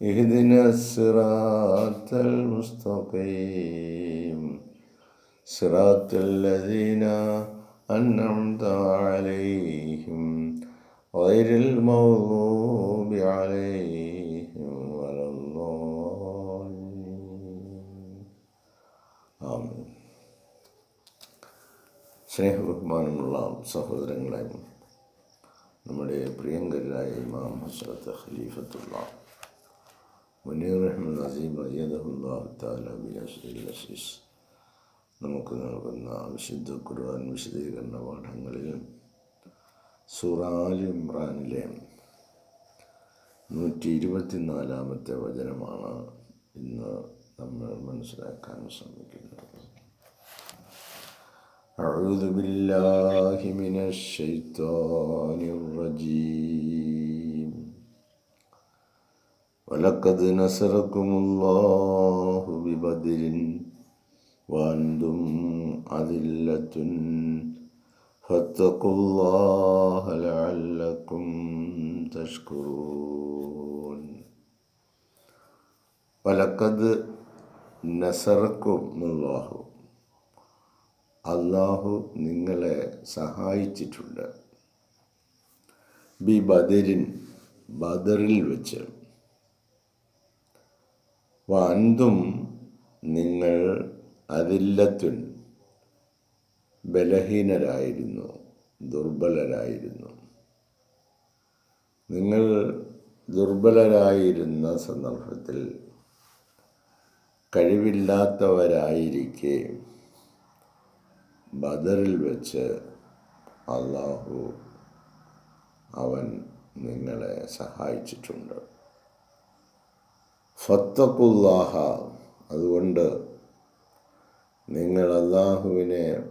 اهدنا الصراط المستقيم صراط الذين أنعمت عليهم غير المغضوب عليهم ولا الضالين آمين സ്നേഹബഹുമാനമുള്ള സഹോദരങ്ങളെ നമ്മുടെ പ്രിയങ്കരായ ഇമാം ഹസ്രത്ത് ഖലീഫത്തുള്ള മുനീർ റഹ്മദ് അസീം അയ്യദഹുല്ലാഹു താല ബിനസ്രീസ് നമുക്ക് നൽകുന്ന വിശുദ്ധ ഖുർആൻ വിശദീകരണ പാഠങ്ങളിൽ സുറാൽ ഇമ്രാനിലെ നൂറ്റി ഇരുപത്തിനാലാമത്തെ വചനമാണ് ഇന്ന് നമ്മൾ മനസ്സിലാക്കാൻ ശ്രമിക്കുന്നത് أعوذ بالله من الشيطان الرجيم ولقد نصركم الله ببدر وأنتم أذلة فاتقوا الله لعلكم تشكرون ولقد نصركم الله അള്ളാഹു നിങ്ങളെ സഹായിച്ചിട്ടുണ്ട് ബി ബദരിൻ ബദറിൽ വെച്ച് വന്തും നിങ്ങൾ അതില്ലത്തുൻ ബലഹീനരായിരുന്നു ദുർബലരായിരുന്നു. നിങ്ങൾ ദുർബലരായിരുന്ന സന്ദർഭത്തിൽ കഴിവില്ലാത്തവരായിരിക്കെ ബദറിൽ വെച്ച് അള്ളാഹു അവൻ നിങ്ങളെ സഹായിച്ചിട്ടുണ്ട്. ഫത്തക്കുല്ലാഹ അതുകൊണ്ട് നിങ്ങൾ അള്ളാഹുവിനെ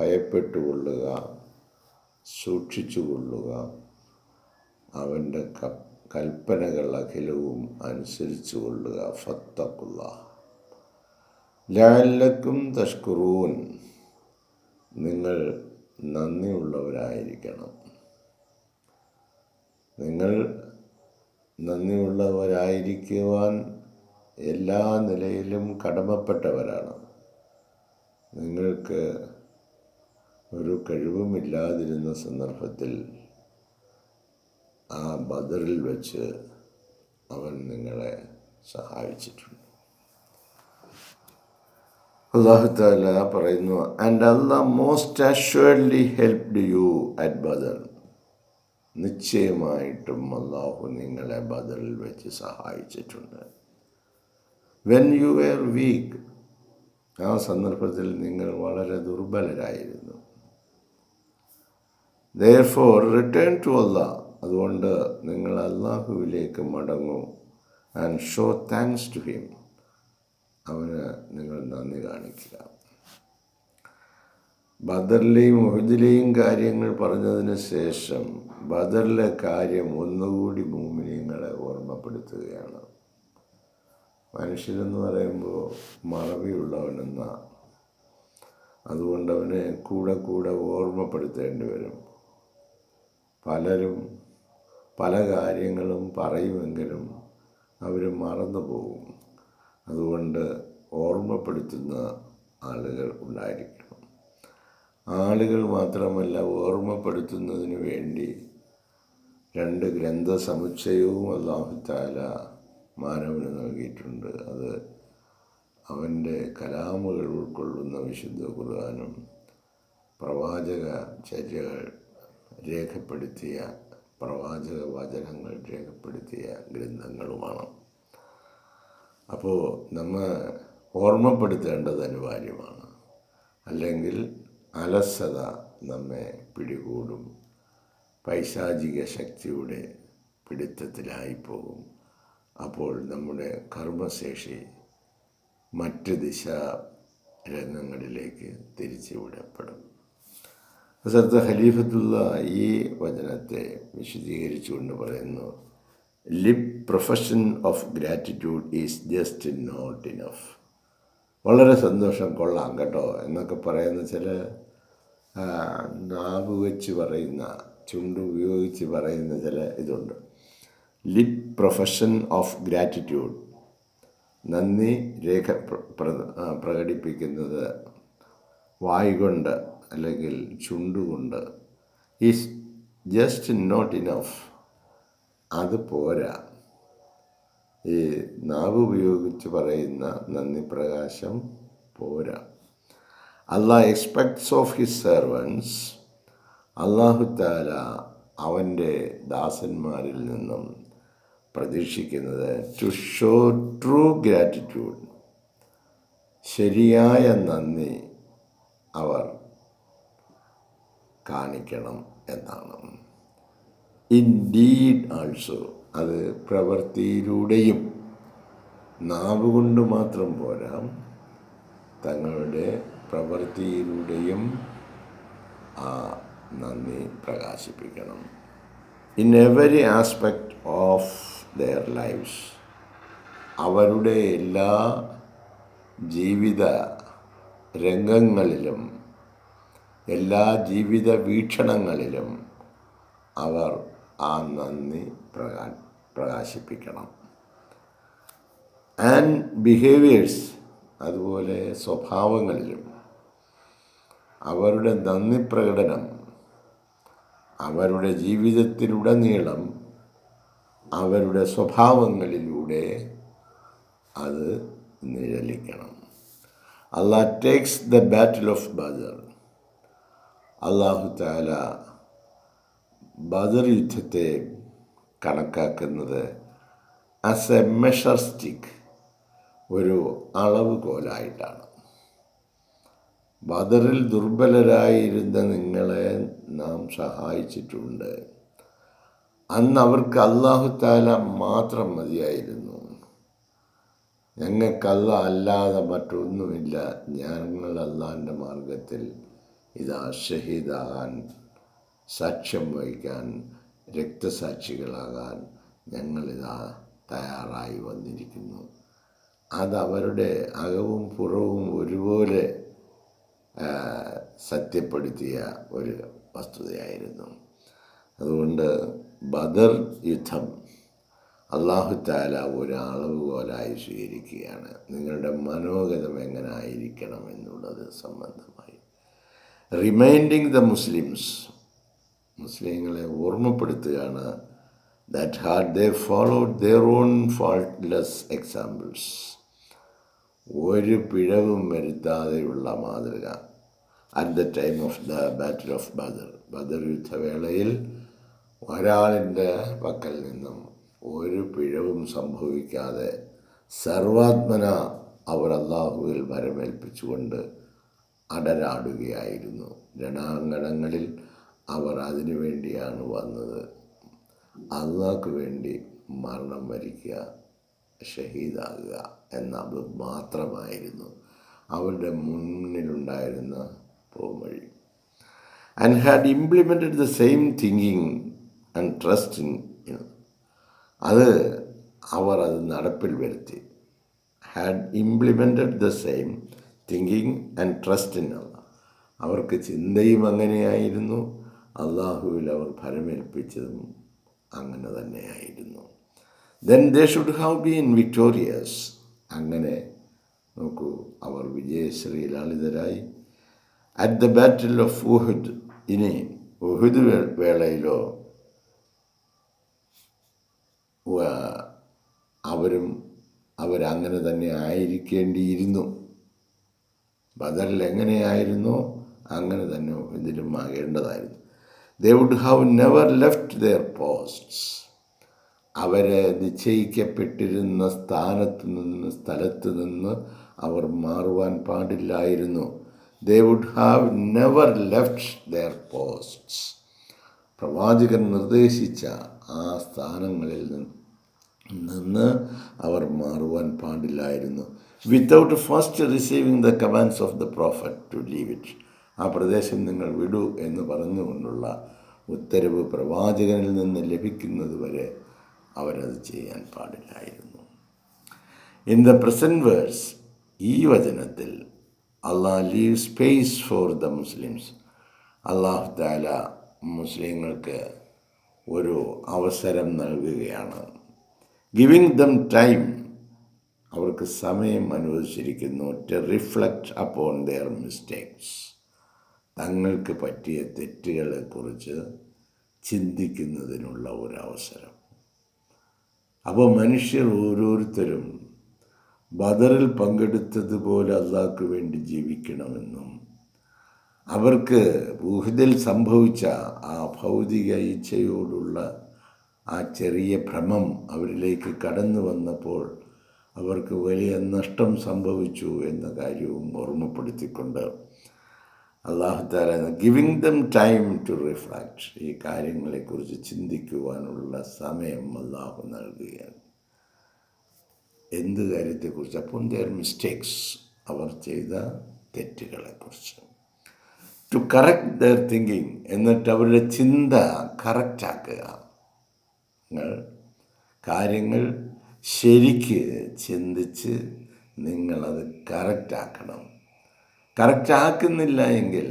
ഭയപ്പെട്ടുകൊള്ളുക സൂക്ഷിച്ചുകൊള്ളുക. അവന്റെ കൽപ്പനകൾ അഖിലവും അനുസരിച്ചു കൊള്ളുക ഫത്തക്കുല്ലാഹ ലാലക്കും തഷ്കുറൂൻ. നിങ്ങൾ നന്ദിയുള്ളവരായിരിക്കണം. നിങ്ങൾ നന്ദിയുള്ളവരായിരിക്കുവാൻ എല്ലാ നിലയിലും കടമപ്പെട്ടവരാണ്. നിങ്ങൾക്ക് ഒരു കഴിവുമില്ലാതിരുന്ന സന്ദർഭത്തിൽ ആ ബദറിൽ വെച്ച് അവൻ നിങ്ങളെ സഹായിച്ചിട്ടുണ്ട്. അള്ളാഹുത്താല പറയുന്നു and Allah most assuredly helped you at Badr നിശ്ചയമായിട്ടും അള്ളാഹു നിങ്ങളെ ബദറിൽ വെച്ച് സഹായിച്ചിട്ടുണ്ട്. വെൻ യു വെയർ വീക്ക് ആ സന്ദർഭത്തിൽ നിങ്ങൾ വളരെ ദുർബലരായിരുന്നു. ദയർ ഫോർ റിട്ടേൺ ടു അല്ല അതുകൊണ്ട് നിങ്ങൾ അള്ളാഹുവിലേക്ക് മടങ്ങൂ and show thanks to him അവന് നിങ്ങൾ നന്ദി കാണിക്കുക. ബദറിലെയും മുഹദിലെയും കാര്യങ്ങൾ പറഞ്ഞതിന് ശേഷം ബദറിലെ കാര്യം ഒന്നുകൂടി മൂമിനിയങ്ങളെ ഓർമ്മപ്പെടുത്തുകയാണ്. മനുഷ്യരെന്ന് പറയുമ്പോൾ മറവിയുള്ളവനെന്ന അതുകൊണ്ട് അവനെ കൂടെ കൂടെ ഓർമ്മപ്പെടുത്തേണ്ടി വരും. പലരും പല കാര്യങ്ങളും പറയുമെങ്കിലും അവർ മറന്നു പോകും. അതുകൊണ്ട് ഓർമ്മപ്പെടുത്തുന്ന ആളുകൾ ഉണ്ടായിരിക്കണം. ആളുകൾ മാത്രമല്ല ഓർമ്മപ്പെടുത്തുന്നതിന് വേണ്ടി രണ്ട് ഗ്രന്ഥ സമുച്ചയവും അള്ളാഹു താല മാനവന് നൽകിയിട്ടുണ്ട്. അത് അവന്റെ കലാമുകൾ ഉൾക്കൊള്ളുന്ന വിശുദ്ധ ഖുർആാനും പ്രവാചക ചര്യകൾ രേഖപ്പെടുത്തിയ പ്രവാചക വചനങ്ങൾ രേഖപ്പെടുത്തിയ ഗ്രന്ഥങ്ങളുമാണ്. അപ്പോൾ നമ്മൾ ഓർമ്മപ്പെടുത്തേണ്ടത് അനിവാര്യമാണ്. അല്ലെങ്കിൽ അലസത നമ്മെ പിടികൂടും. പൈശാചിക ശക്തിയുടെ പിടുത്തത്തിലായി പോകും അപ്പോൾ നമ്മുടെ കർമ്മശേഷി മറ്റ് ദിശാ രംഗങ്ങളിലേക്ക് തിരിച്ചുവിടപ്പെടും. അസർത്ത ഖലീഫത്തുള്ള ഈ വചനത്തെ വിശദീകരിച്ചുകൊണ്ട് പറയുന്നു lip profession of gratitude is just not enough വളരെ സന്തോഷം കൊള്ളാം കേട്ടോ എന്നൊക്കെ പറയുന്ന ചില നാവ് വെച്ച് പറയുന്ന ചുണ്ട് ഉപയോഗിച്ച് പറയുന്ന ചില ഇതുണ്ട്. Lip profession of gratitude. നന്ദി രേഖ പ്രകടിപ്പിക്കുന്നത് വായുകൊണ്ട് അല്ലെങ്കിൽ ചുണ്ടുകൊണ്ട്. ഈസ് ജസ്റ്റ് നോട്ട് ഇനഫ് അത് പോരാ. ഈ നാവ് ഉപയോഗിച്ച് പറയുന്ന നന്ദി പ്രകാശം പോരാ. Allah expects of his servants അള്ളാഹുത്താല അവന്റെ ദാസന്മാരിൽ നിന്നും പ്രതീക്ഷിക്കുന്നത്. ടു ഷോ ട്രൂ ഗ്രാറ്റിറ്റ്യൂഡ് ശരിയായ നന്ദി അവർ കാണിക്കണം എന്നാണ്. ഇൻ ഡീഡ് ആൾസോ അത് പ്രവൃത്തിയിലൂടെയും നാവുകൊണ്ട് മാത്രം പോരാ തങ്ങളുടെ പ്രവൃത്തിയിലൂടെയും ആ നന്ദി പ്രകാശിപ്പിക്കണം. In every aspect of their lifes അവരുടെ എല്ലാ ജീവിത രംഗങ്ങളിലും എല്ലാ ജീവിത വീക്ഷണങ്ങളിലും അവർ ആ നന്ദി പ്രകാ പ്രകാശിപ്പിക്കണം. ആൻഡ് ബിഹേവിയേഴ്സ് അതുപോലെ സ്വഭാവങ്ങളിലും അവരുടെ നന്ദി പ്രകടനം അവരുടെ ജീവിതത്തിലുടനീളം അവരുടെ സ്വഭാവങ്ങളിലൂടെ അത് നിഴലിക്കണം. Allah takes the battle of Badr അള്ളാഹു താല ബദർ യുദ്ധത്തെ കണക്കാക്കുന്നത് ആസ് എ മെഷർ സ്റ്റിക്ക് ഒരു അളവുകോലായിട്ടാണ്. ബദറിൽ ദുർബലരായിരുന്ന നിങ്ങളെ നാം സഹായിച്ചിട്ടുണ്ട്. അന്ന് അവർക്ക് അള്ളാഹു താല മാത്രം മതിയായിരുന്നു. ഞങ്ങൾക്കല്ല അല്ലാതെ മറ്റൊന്നുമില്ല. ഞങ്ങൾ അള്ളാഹിന്റെ മാർഗത്തിൽ ഇതാ ഷഹീദാകാൻ സാക്ഷ്യം വഹിക്കാൻ രക്തസാക്ഷികളാകാൻ ഞങ്ങളിതാ തയ്യാറായി വന്നിരിക്കുന്നു. അതവരുടെ അകവും പുറവും ഒരുപോലെ സത്യപ്പെടുത്തിയ ഒരു വസ്തുതയായിരുന്നു. അതുകൊണ്ട് ബദർ യുദ്ധം. അള്ളാഹു താല ഒരു അളവുകോലായി സ്വീകരിക്കുകയാണ്. നിങ്ങളുടെ മനോഗതം എങ്ങനെ ആയിരിക്കണം എന്നുള്ളത് സംബന്ധമായി. റിമൈൻഡിങ് ദ മുസ്ലിംസ് മുസ്ലിങ്ങളെ ഓർമ്മപ്പെടുത്തുകയാണ്. That had they followed their own faultless examples ഒരു പിഴവും വരുത്താതെയുള്ള മാതൃക. At the time of the battle of Badr Badr യുദ്ധവേളയിൽ ഒരാളിന്റെ പക്കൽ നിന്നും ഒരു പിഴവും സംഭവിക്കാതെ സർവാത്മന അവർ അള്ളാഹുവിൽ വരമേൽപ്പിച്ചുകൊണ്ട് അടരാടുകയായിരുന്നു. രണാങ്കണങ്ങളിൽ അവർ അതിനു വേണ്ടിയാണ് വന്നത്. അള്ളാഹ്ക്ക് വേണ്ടി മരണം വരിക്കുക ഷഹീദാകുക എന്നത് മാത്രമായിരുന്നു. അവരുടെ മുന്നിലുണ്ടായിരുന്ന പോംവഴി. And had implemented the same thinking and trust in അത് അവർ അത് നടപ്പിൽ വരുത്തി. Had implemented the same thinking and trust in അവർക്ക് ചിന്തയും അങ്ങനെയായിരുന്നു. അള്ളാഹുവിൽ അവർ ഫലമേൽപ്പിച്ചതും അങ്ങനെ തന്നെയായിരുന്നു. Then they should have been victorious അങ്ങനെ നോക്കൂ അവർ വിജയശ്രീ ലാളിതരായി at the battle of Uhud ഇനി ഉഹുദ് വേളയിലോ അവരും അവരങ്ങനെ തന്നെ ആയിരിക്കേണ്ടിയിരുന്നു. ബദറിൽ എങ്ങനെയായിരുന്നു അങ്ങനെ തന്നെ ഇതിലും ആകേണ്ടതായിരുന്നു they would have never left their posts അവരെ നിശ്ചയിക്കപ്പെട്ടിരുന്ന സ്ഥാനത്ത് നിന്ന് സ്ഥലത്ത് നിന്ന് അവർ മാറുവാൻ പാടില്ലായിരുന്നു. They would have never left their posts പ്രവാചകൻ നിർദ്ദേശിച്ച ആ സ്ഥാനങ്ങളിൽ നിന്ന് അവർ മാറുവാൻ പാടില്ലായിരുന്നു. Without first receiving the commands of the prophet to leave it ആ പ്രദേശം നിങ്ങൾ വിടൂ എന്ന് പറഞ്ഞുകൊണ്ടുള്ള ഉത്തരവ് പ്രവാചകനിൽ നിന്ന് ലഭിക്കുന്നത് വരെ അവരത് ചെയ്യാൻ പാടില്ലായിരുന്നു. ഇൻ ദ പ്രസന്റ് വേഴ്സ് ഈ വചനത്തിൽ Allah leave space for the Muslims അള്ളാഹു താല മുസ്ലിങ്ങൾക്ക് ഒരു അവസരം നൽകുകയാണ്. ഗിവിങ് ദം ടൈം അവർക്ക് സമയം അനുവദിച്ചിരിക്കുന്നു to reflect upon their mistakes തങ്ങൾക്ക് പറ്റിയ തെറ്റുകളെക്കുറിച്ച് ചിന്തിക്കുന്നതിനുള്ള ഒരു അവസരം. അപ്പോൾ മനുഷ്യർ ഓരോരുത്തരും ബദറിൽ പങ്കെടുത്തതുപോലെ അള്ളാഹ്ക്ക് വേണ്ടി ജീവിക്കണമെന്നും അവർക്ക് ഊഹിദിൽ സംഭവിച്ച ആ ഭൗതിക ഇച്ഛയോടുള്ള ആ ചെറിയ ഭ്രമം അവരിലേക്ക് കടന്നു വന്നപ്പോൾ അവർക്ക് വലിയ നഷ്ടം സംഭവിച്ചു എന്ന കാര്യവും ഓർമ്മപ്പെടുത്തിക്കൊണ്ട് അള്ളാഹുത്താല giving them time to reflect ഈ കാര്യങ്ങളെക്കുറിച്ച് ചിന്തിക്കുവാനുള്ള സമയം അള്ളാഹു നൽകുകയാണ്. എന്ത് കാര്യത്തെക്കുറിച്ച്? അപ്പോൾ ദർ മിസ്റ്റേക്സ് അവർ ചെയ്ത തെറ്റുകളെക്കുറിച്ച്. ടു കറക്റ്റ് ദർ തിങ്കിങ് എന്നിട്ട് അവരുടെ ചിന്ത കറക്റ്റാക്കുക നിങ്ങൾ കാര്യങ്ങൾ ശരിക്ക് ചിന്തിച്ച് നിങ്ങളത് കറക്റ്റാക്കണം കറക്റ്റാക്കുന്നില്ല എങ്കിൽ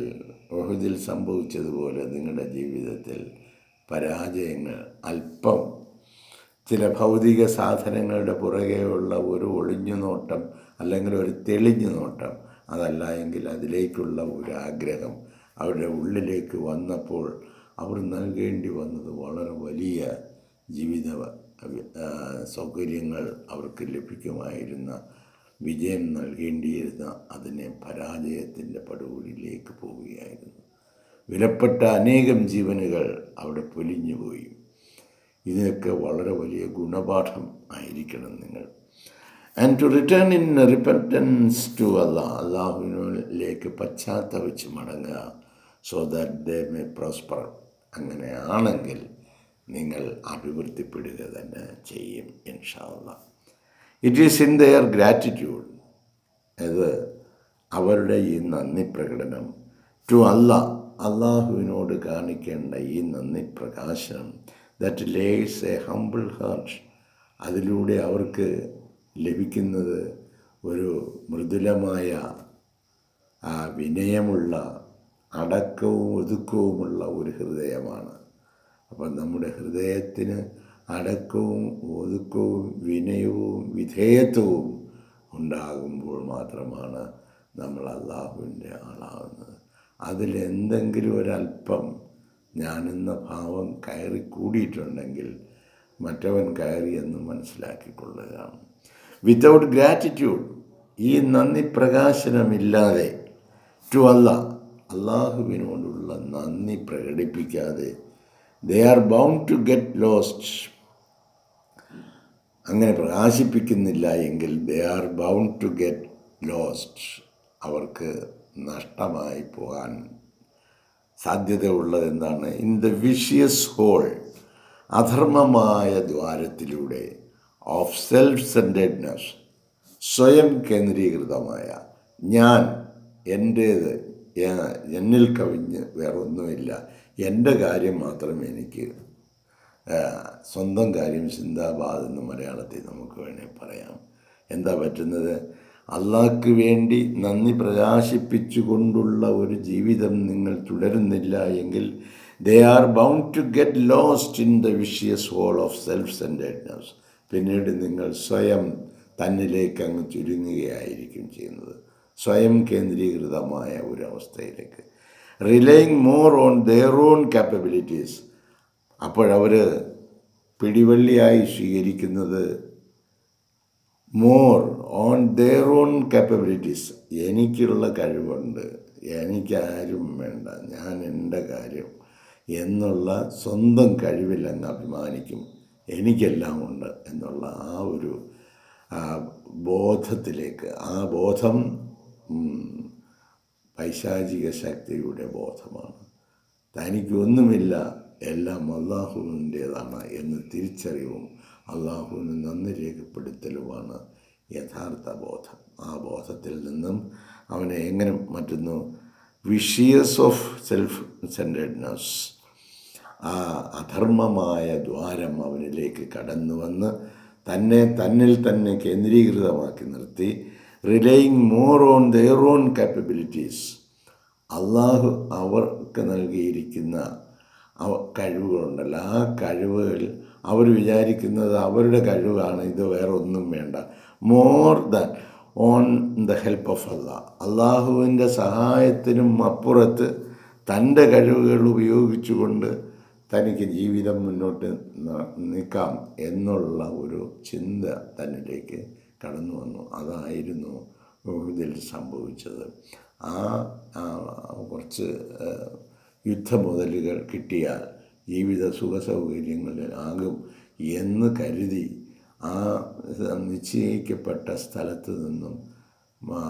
ഒഹുദിൽ സംഭവിച്ചതുപോലെ നിങ്ങളുടെ ജീവിതത്തിൽ പരാജയങ്ങൾ അല്പം ചില ഭൗതിക സാധനങ്ങളുടെ പുറകെയുള്ള ഒരു ഒളിഞ്ഞു നോട്ടം അല്ലെങ്കിൽ ഒരു തെളിഞ്ഞു നോട്ടം അതല്ല എങ്കിൽ അതിലേക്കുള്ള ഒരു ആഗ്രഹം അവരുടെ ഉള്ളിലേക്ക് വന്നപ്പോൾ അവർ നൽകേണ്ടി വന്നത് വളരെ വലിയ ജീവിത സൗകര്യങ്ങൾ അവർക്ക് ലഭിക്കുമായിരുന്ന വിജയം നൽകേണ്ടിയിരുന്ന അതിനെ പരാജയത്തിന്റെ പടുകൂടിയിലേക്ക് പോവുകയായിരുന്നു. വിലപ്പെട്ട അനേകം ജീവനുകൾ അവിടെ പൊലിഞ്ഞുപോയി ഇതിനൊക്കെ വളരെ വലിയ ഗുണപാഠം ആയിരിക്കണം നിങ്ങൾ. And to return in repentance to Allah അള്ളാഹുവിനുള്ളിലേക്ക് പശ്ചാത്തപിച്ച് മടങ്ങുക. So that they may prosper അങ്ങനെയാണെങ്കിൽ നിങ്ങൾ അഭിവൃദ്ധിപ്പെടുക തന്നെ ചെയ്യും ഇൻഷാല്ല it is in their gratitude അത് അവരുടെ ഈ നന്ദി പ്രകടനം ടു അല്ല അള്ളാഹുവിനോട് കാണിക്കേണ്ട ഈ നന്ദി പ്രകാശനം that lays a humble heart അതിലൂടെ അവർക്ക് ലഭിക്കുന്നത് ഒരു മൃദുലമായ വിനയമുള്ള അടക്കവും ഒതുക്കവുമുള്ള ഒരു ഹൃദയമാണ്. അപ്പം നമ്മുടെ ഹൃദയത്തിന് അടക്കവും ഒതുക്കവും വിനയവും വിധേയത്വവും ഉണ്ടാകുമ്പോൾ മാത്രമാണ് നമ്മൾ അള്ളാഹുവിന്റെ ആളാവുന്നത് അതിലെന്തെങ്കിലും ഒരല്പം ഞാനെന്ന ഭാവം കയറി കൂടിയിട്ടുണ്ടെങ്കിൽ മറ്റവൻ കയറി എന്ന് മനസ്സിലാക്കിക്കൊള്ളുക വിത്തൗട്ട് ഗ്രാറ്റിറ്റ്യൂഡ് ഈ നന്ദി പ്രകാശനമില്ലാതെ ടു അല്ല അള്ളാഹുവിനോടുള്ള നന്ദി പ്രകടിപ്പിക്കാതെ they are bound to get lost അങ്ങനെ പ്രകാശിപ്പിക്കുന്നില്ല എങ്കിൽ they are bound to get lost അവർക്ക് നഷ്ടമായി പോകാൻ സാധ്യതയുള്ളത് എന്താണ് ഇൻ ദ വിഷ്യസ് ഹോൾ അധർമ്മമായ ദ്വാരത്തിലൂടെ ഓഫ് സെൽഫ് സെന്റേഡ്നെസ് സ്വയം കേന്ദ്രീകൃതമായ ഞാൻ എന്റേത് എന്നിൽ കവിഞ്ഞ് വേറെ ഒന്നുമില്ല എന്റെ കാര്യം മാത്രം എനിക്ക് സ്വന്തം കാര്യം സിന്ദാബാദ് എന്ന് മലയാളത്തിൽ നമുക്ക് വേണേൽ പറയാം. എന്താ പറ്റുന്നത്? അള്ളാഹ്ക്ക് വേണ്ടി നന്ദി പ്രകാശിപ്പിച്ചുകൊണ്ടുള്ള ഒരു ജീവിതം നിങ്ങൾ തുടരുന്നില്ല എങ്കിൽ they are bound to get lost in the vicious hole of self centredness പിന്നീട് നിങ്ങൾ സ്വയം തന്നിലേക്ക് അങ്ങ് ചുരുങ്ങുകയായിരിക്കും ചെയ്യുന്നത്. സ്വയം കേന്ദ്രീകൃതമായ ഒരു അവസ്ഥയിലേക്ക് relying more on their own capabilities അപ്പോഴവർ പിടിവള്ളിയായി സ്വീകരിക്കുന്നത് more on their own capabilities എനിക്കുള്ള കഴിവുണ്ട്. എനിക്കാരും വേണ്ട. ഞാൻ എന്റെ കാര്യം എന്നുള്ള സ്വന്തം കഴിവില്ലെന്ന് അഭിമാനിക്കും. എനിക്കെല്ലാം ഉണ്ട് എന്നുള്ള ആ ഒരു ബോധത്തിലേക്ക് ആ ബോധം പൈശാചിക ശക്തിയുടെ ബോധമാണ്. തനിക്കൊന്നുമില്ല എല്ലാം അള്ളാഹുവിന്റേതാണ് എന്ന് തിരിച്ചറിവും അള്ളാഹുവിന് നന്ദി രേഖപ്പെടുത്തലുമാണ് യഥാർത്ഥ ബോധം. ആ ബോധത്തിൽ നിന്നും അവനെ എങ്ങനെ മാറ്റുന്നു? വിഷിയസ് ഓഫ് സെൽഫ് സെന്റഡ്നസ് ആ അധർമ്മമായ ദ്വാരം അവനിലേക്ക് കടന്നു വന്ന് തന്നെ തന്നിൽ തന്നെ കേന്ദ്രീകൃതമാക്കി നിർത്തി. Relying more on their own capabilities അള്ളാഹു അവർക്ക് നൽകിയിരിക്കുന്ന കഴിവുകളുണ്ടല്ലോ. ആ കഴിവുകൾ അവർ വിചാരിക്കുന്നത് അവരുടെ കഴിവാണ്. ഇത് വേറെ ഒന്നും വേണ്ട. More than on the help of Allah അള്ളാഹുവിന്റെ സഹായത്തിനും അപ്പുറത്ത് തന്റെ കഴിവുകൾ ഉപയോഗിച്ചുകൊണ്ട് തനിക്ക് ജീവിതം മുന്നോട്ട് നീക്കാം എന്നുള്ള ഒരു ചിന്ത തന്നിലേക്ക് കടന്നു വന്നു. അതായിരുന്നു ഇതിൽ സംഭവിച്ചത്. ആ കുറച്ച് യുദ്ധ യുദ്ധമുതലുകൾ കിട്ടിയാൽ ജീവിത സുഖ സൗകര്യങ്ങളിലാകും എന്ന് കരുതി ആ നിശ്ചയിക്കപ്പെട്ട സ്ഥലത്ത് നിന്നും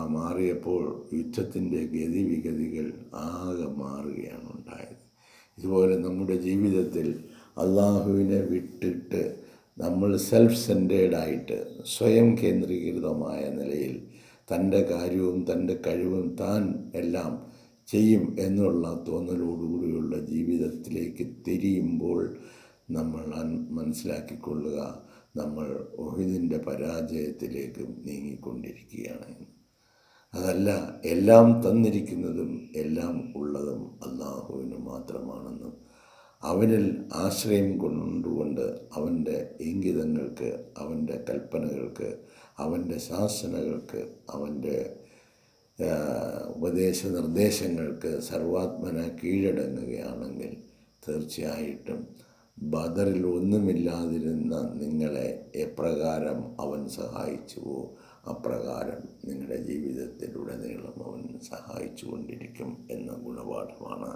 മാറിയപ്പോൾ യുദ്ധത്തിന്റെ ഗതിവിഗതികൾ ആകെ മാറുകയാണ് ഉണ്ടായത്. ഇതുപോലെ നമ്മുടെ ജീവിതത്തിൽ അള്ളാഹുവിനെ വിട്ടിട്ട് നമ്മൾ സെൽഫ് സെന്റേഡായിട്ട് സ്വയം കേന്ദ്രീകൃതമായ നിലയിൽ തന്റെ കാര്യവും തന്റെ കഴിവും താൻ എല്ലാം ചെയ്യും എന്നുള്ള തോന്നലോടുകൂടിയുള്ള ജീവിതത്തിലേക്ക് തിരിയുമ്പോൾ നമ്മൾ മനസ്സിലാക്കിക്കൊള്ളുക നമ്മൾ ഒഹിദിന്റെ പരാജയത്തിലേക്കും നീങ്ങിക്കൊണ്ടിരിക്കുകയാണ്. അതല്ല എല്ലാം തന്നിരിക്കുന്നതും എല്ലാം ഉള്ളതും അള്ളാഹുവിന് മാത്രമാണെന്നും അവനിൽ ആശ്രയം കൊണ്ടുകൊണ്ട് അവന്റെ ഇംഗിതങ്ങൾക്ക് അവന്റെ കൽപ്പനകൾക്ക് അവന്റെ ശാസനകൾക്ക് അവന്റെ ഉപദേശ നിർദ്ദേശങ്ങൾക്ക് സർവാത്മന കീഴടങ്ങുകയാണെങ്കിൽ തീർച്ചയായിട്ടും ബദറിൽ ഒന്നുമില്ലാതിരുന്ന നിങ്ങളെ എപ്രകാരം അവൻ സഹായിച്ചുവോ അപ്രകാരം നിങ്ങളുടെ ജീവിതത്തിലുടനീളം അവൻ സഹായിച്ചു കൊണ്ടിരിക്കും എന്ന ഗുണപാഠമാണ്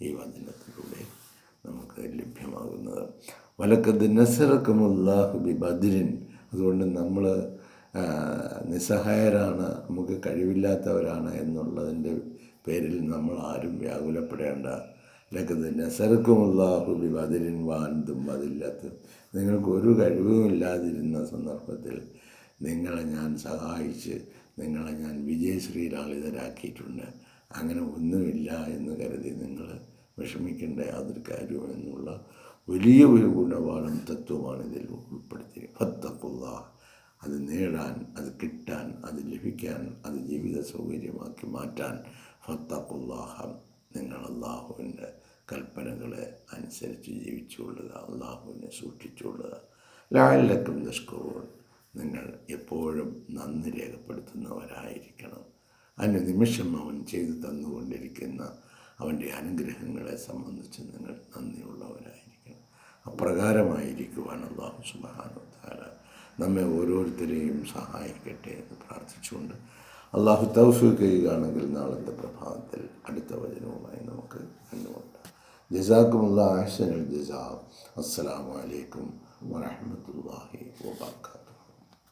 ഈ വചനത്തിലൂടെ. നമുക്ക് ലഭ്യമാകുന്നത്. വലക്കത് നസറക്കുമുല്ലാഹു ബി ബദിരിൻ അതുകൊണ്ട് നമ്മൾ നിസ്സഹായരാണ് നമുക്ക് കഴിവില്ലാത്തവരാണ് എന്നുള്ളതിന്റെ പേരിൽ നമ്മൾ ആരും വ്യാകുലപ്പെടേണ്ട. ലക്കത് നസറക്കുമുല്ലാഹു ബി ബദിരിൻ വാൻതും അതില്ലാത്ത നിങ്ങൾക്ക് ഒരു കഴിവും ഇല്ലാതിരുന്ന സന്ദർഭത്തിൽ നിങ്ങളെ ഞാൻ സഹായിച്ച് നിങ്ങളെ ഞാൻ വിജയശ്രീലാളിതരാക്കിയിട്ടുണ്ട് അങ്ങനെ ഒന്നുമില്ല എന്ന് കരുതി നിങ്ങൾ വിഷമിക്കേണ്ട യാതൊരു കാര്യവും എന്നുള്ള വലിയ ഒരു ഗുണപാഠം തത്വമാണ് ഇതിൽ ഉൾപ്പെടുത്തി ഫത്തക്കുള്ള അത് നേടാൻ അത് കിട്ടാൻ അത് ലഭിക്കാൻ അത് ജീവിത സൗകര്യമാക്കി മാറ്റാൻ ഫത്തക്കുല്ലാഹം നിങ്ങൾ അള്ളാഹുവിന്റെ കൽപ്പനകളെ അനുസരിച്ച് ജീവിച്ചുകൊള്ളുക അള്ളാഹുവിനെ സൂക്ഷിച്ചുകൊള്ളുക. ലാലക്കും നിഷ്കവും നിങ്ങൾ എപ്പോഴും നന്ദി രേഖപ്പെടുത്തുന്നവരായിരിക്കണം. അതിന് നിമിഷം അവൻ ചെയ്തു തന്നുകൊണ്ടിരിക്കുന്ന അവന്റെ അനുഗ്രഹങ്ങളെ സംബന്ധിച്ച് നിങ്ങൾ നന്ദിയുള്ളവരായിരിക്കണം. അപ്രകാരമായിരിക്കുവാൻ അള്ളാഹു സുബാനുദ്ധാര നമ്മെ ഓരോരുത്തരെയും സഹായിക്കട്ടെ എന്ന് പ്രാർത്ഥിച്ചുകൊണ്ട് അള്ളാഹു തൗഫീഖ് ചെയ്യുകയാണെങ്കിൽ നാളത്തെ പ്രഭാതത്തിൽ അടുത്ത വചനവുമായി നമുക്ക് കണ്ടുമുട്ടാം. ജസാക്കുമുള്ള ആഹ്സനുൽ ജസാ. അസ്സലാമു അലൈക്കും വറഹ്മത്തുള്ളാഹി വബറകാതുഹു